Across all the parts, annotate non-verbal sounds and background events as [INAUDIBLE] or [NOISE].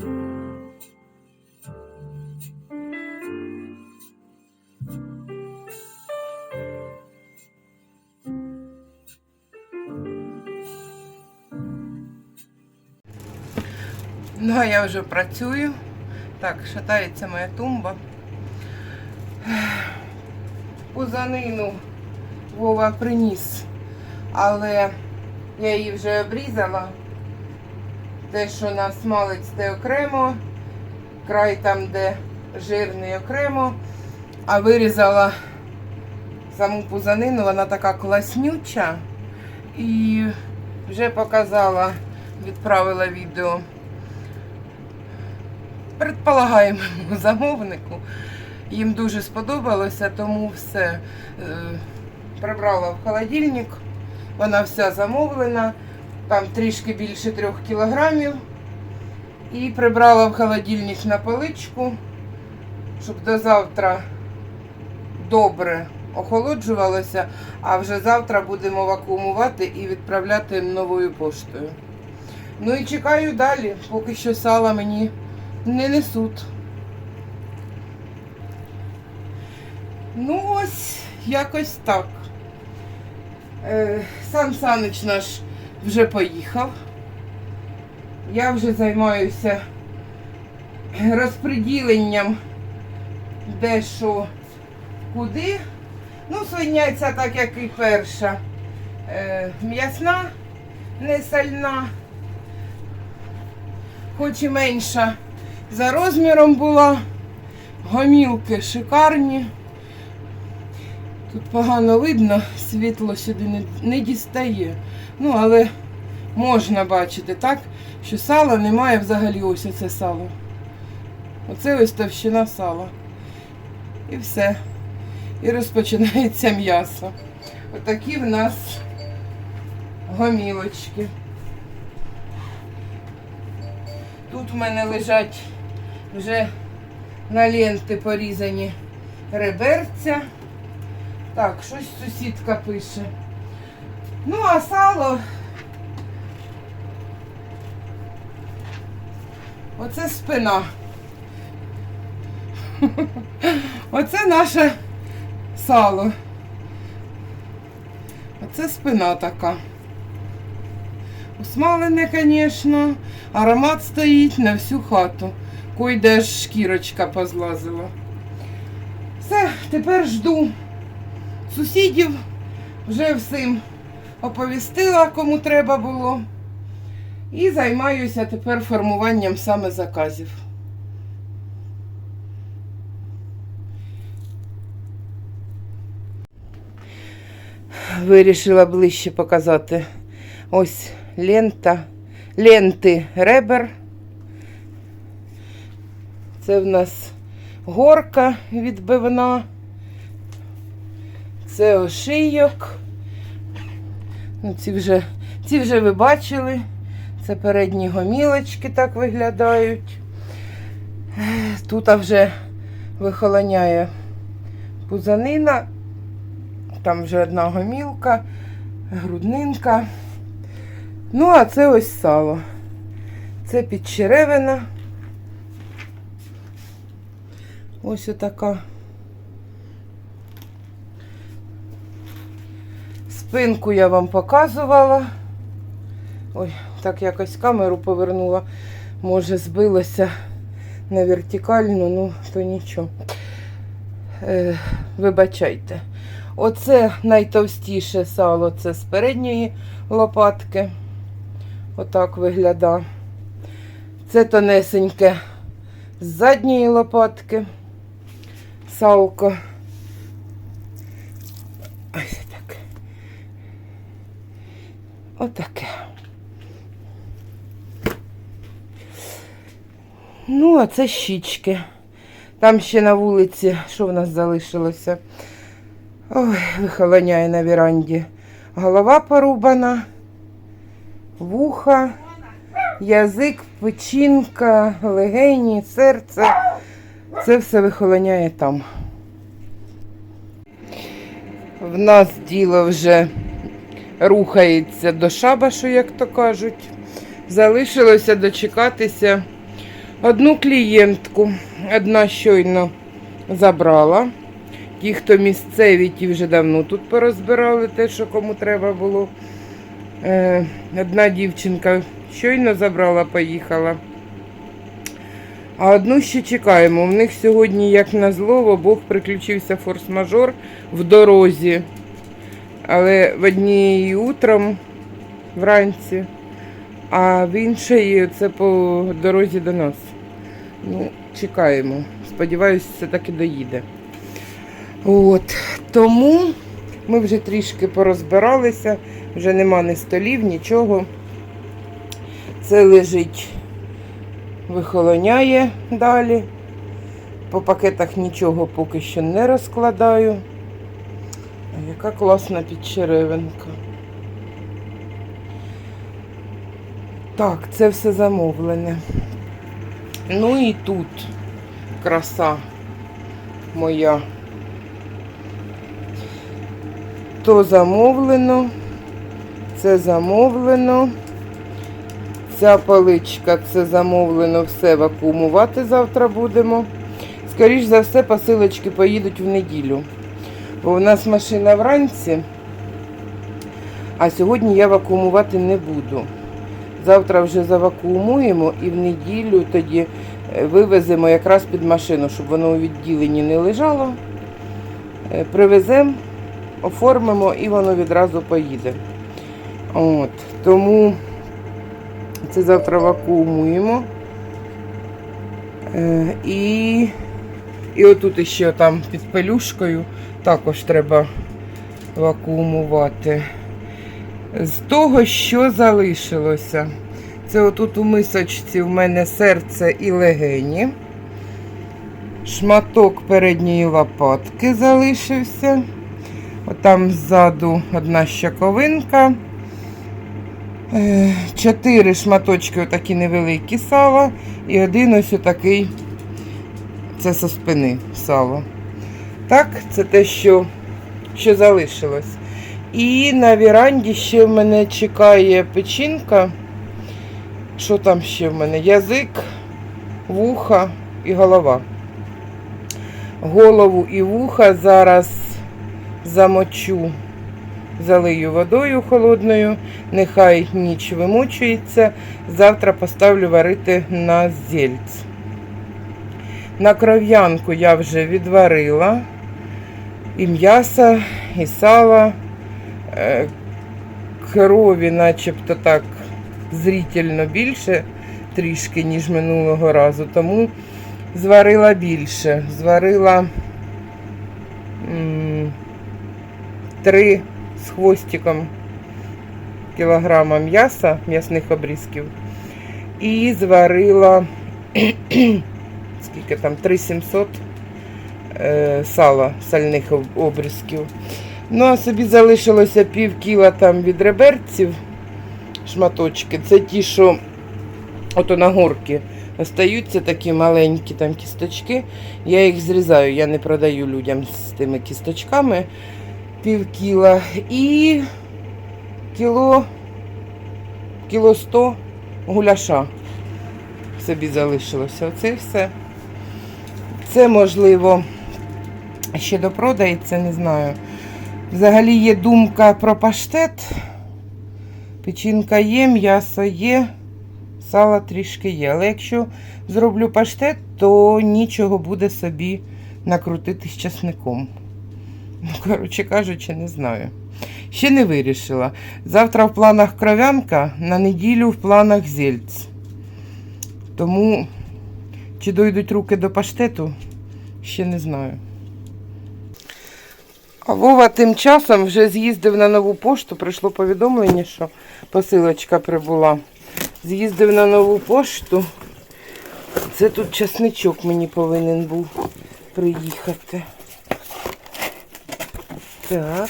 Ну, а я вже працюю. Так, шатається моя тумба. Позанину Вова приніс, але я її вже обрізала. Те, що на смалець те окремо, край там, де жирний окремо, а вирізала саму пузанину, вона така класнюча. І вже показала, відправила відео предполагаємому [LAUGHS] замовнику. Їм дуже сподобалося, тому все е, прибрала в холодильник. Вона вся замовлена, там трішки більше трьох кілограмів. І прибрала в холодильник на поличку, щоб до завтра добре охолоджувалося, а вже завтра будемо вакуумувати і відправляти новою поштою. Ну і чекаю далі, поки що сала мені не несуть. Ну ось, якось так. Е, Сан Санич наш вже поїхав. Я вже займаюся розподіленням де що куди. Ну, свиняця так, як і перша. Е, м'ясна, не сальна, хоч і менша за розміром була. Гомілки шикарні. Тут погано видно, світло сюди не, не дістає. Ну, але можна бачити, так, що сала немає взагалі ось оце сало. Оце ось товщина сала. І все. І розпочинається м'ясо. Отакі в нас гомілочки. Тут в мене лежать вже на ленти порізані реберця. Так, щось сусідка пише. Ну, а сало. Оце спина. [LAUGHS] Оце наше сало. Оце спина така. Усмалене, звісно, аромат стоїть на всю хату. Койде аж шкірочка позлазила. Все, тепер жду сусідів. Вже всім оповістила, кому треба було. І займаюся тепер формуванням саме заказів. Вирішила ближче показати. Ось лента, ленти ребер. Це в нас горка відбивна. Це ошийок. Ну, ці, вже, ці вже ви бачили. Це передні гомілочки так виглядають. Тут вже вихолоняє пузанина. Там вже одна гомілка, груднинка. Ну, а це ось сало. Це підчеревина. Ось отака. Спинку я вам показувала. Ой, так якось камеру повернула. Може, збилося на вертикальну, ну, то нічого. Е, вибачайте. Оце найтовстіше сало, це з передньої лопатки. Отак виглядає. Це тонесеньке з задньої лопатки. Салко. Ось так. Отаке. Ну, а це щічки. Там ще на вулиці, що в нас залишилося? Ой, вихолоняє на віранді. Голова порубана, вуха, язик, печінка, легені, серце. Це все вихолоняє там. В нас діло вже рухається до шабашу, як то кажуть. Залишилося дочекатися, Одну клієнтку, одна щойно забрала. Ті, хто місцеві, ті вже давно тут порозбирали те, що кому треба було. Е, одна дівчинка щойно забрала, поїхала. А одну ще чекаємо. У них сьогодні, як на зло, обох приключився форс-мажор в дорозі. Але в одній утром вранці, а в іншій це по дорозі до нас. Ну, чекаємо. Сподіваюсь, все таки доїде. От. Тому ми вже трішки порозбиралися, вже нема ні столів, нічого. Це лежить, вихолоняє далі. По пакетах нічого поки що не розкладаю. Яка класна підчеревинка. Так, це все замовлене. Ну і тут краса моя. То замовлено, це замовлено. Ця паличка, це замовлено, все вакуумувати завтра будемо. Скоріш за все, посилочки поїдуть в неділю. Бо у нас машина вранці, а сьогодні я вакуумувати не буду. Завтра вже завакуумуємо і в неділю тоді е, вивеземо якраз під машину, щоб воно у відділенні не лежало. Е, Привеземо, оформимо і воно відразу поїде. От, тому це завтра вакуумуємо. Е, І, і отут ще там під пелюшкою також треба вакуумувати. З того, що залишилося. Це отут у мисочці в мене серце і легені. Шматок передньої лопатки залишився. Отам ззаду одна щаковинка. Е, Чотири шматочки отакі невеликі сала. І один ось отакий, це со спини сало. Так, це те, що, що залишилось. І на віранді ще в мене чекає печінка. Що там ще в мене? Язик, вуха і голова. Голову і вуха зараз замочу, залию водою холодною, нехай ніч вимочується. Завтра поставлю варити на зельць. На кров'янку я вже відварила і м'ясо, і сало. Е, крові начебто так зрительно більше трішки, ніж минулого разу, тому зварила більше. Зварила три з хвостиком кілограма м'яса, м'ясних обрізків. І зварила скільки там 3700 е, сала сальних обрізків. Ну, а собі залишилося пів кіла там від реберців шматочки. Це ті, що ото на горки остаються такі маленькі там кісточки. Я їх зрізаю, я не продаю людям з тими кісточками. Пів кіла і кіло, кіло сто гуляша собі залишилося. Оце все. Це можливо ще допродається, не знаю. Взагалі є думка про паштет. Печінка є, м'ясо є, сало трішки є. Але якщо зроблю паштет, то нічого буде собі накрутити з часником. Ну, коротше кажучи, не знаю. Ще не вирішила. Завтра в планах кров'янка, на неділю в планах зельць. Тому, чи дойдуть руки до паштету, ще не знаю. А Вова тим часом вже з'їздив на нову пошту, прийшло повідомлення, що посилочка прибула. З'їздив на нову пошту. Це тут часничок мені повинен був приїхати. Так.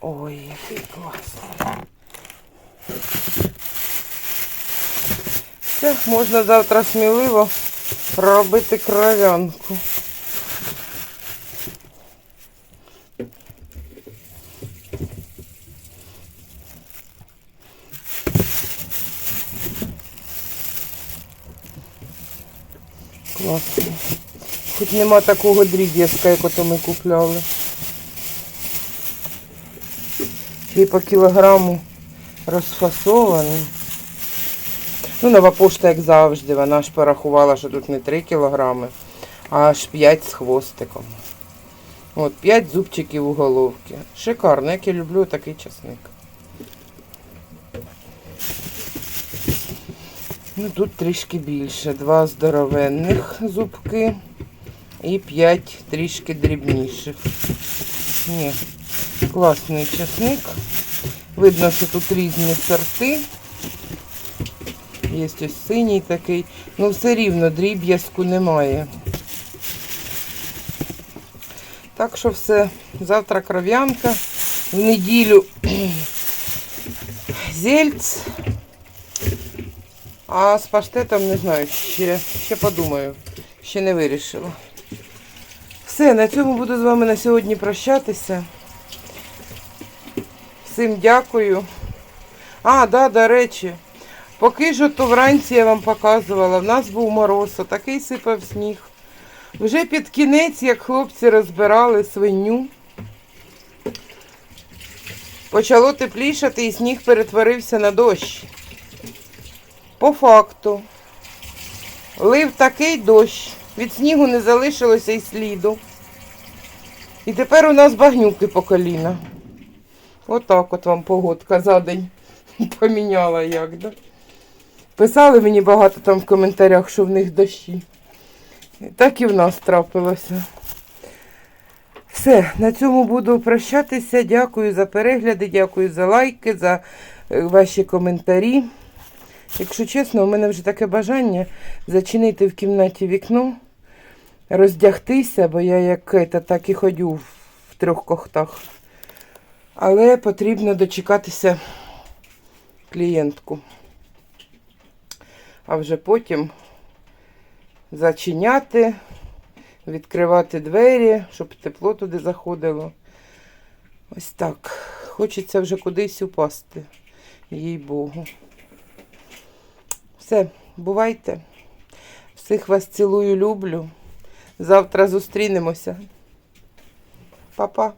Ой, який класний. Це можна завтра сміливо робити кров'янку. Класно. Хоч нема такого дріб'язка, як ото ми купляли. І по кілограму розфасований. Ну, нова пошта, як завжди, вона ж порахувала, що тут не 3 кілограми, а аж 5 з хвостиком. От, 5 зубчиків у головки. Шикарно, як я люблю такий часник. Ну, тут трішки більше. Два здоровенних зубки і 5 трішки дрібніших. Ні, класний часник. Видно, що тут різні сорти. Є ось синій такий. Ну, все рівно дріб'язку немає. Так що все. Завтра кров'янка. В неділю [CLEARS THROAT] зельц. А з паштетом не знаю, ще, ще подумаю. Ще не вирішила. Все, на цьому буду з вами на сьогодні прощатися. Всім дякую. А, да, до речі, поки ж то вранці я вам показувала, в нас був мороз, такий сипав сніг. Вже під кінець, як хлопці розбирали свиню, почало теплішати і сніг перетворився на дощ. По факту, лив такий дощ, від снігу не залишилося й сліду. І тепер у нас багнюки по коліна. Отак от вам погодка за день [LAUGHS] поміняла як, да? Писали мені багато там в коментарях, що в них дощі. Так і в нас трапилося. Все, на цьому буду прощатися. Дякую за перегляди, дякую за лайки, за е, ваші коментарі. Якщо чесно, у мене вже таке бажання зачинити в кімнаті вікно, роздягтися, бо я як ета, так і ходю в трьох кохтах. Але потрібно дочекатися клієнтку. А вже потім зачиняти, відкривати двері, щоб тепло туди заходило. Ось так. Хочеться вже кудись упасти, їй Богу. Все, бувайте. Всіх вас цілую, люблю. Завтра зустрінемося. Па-па.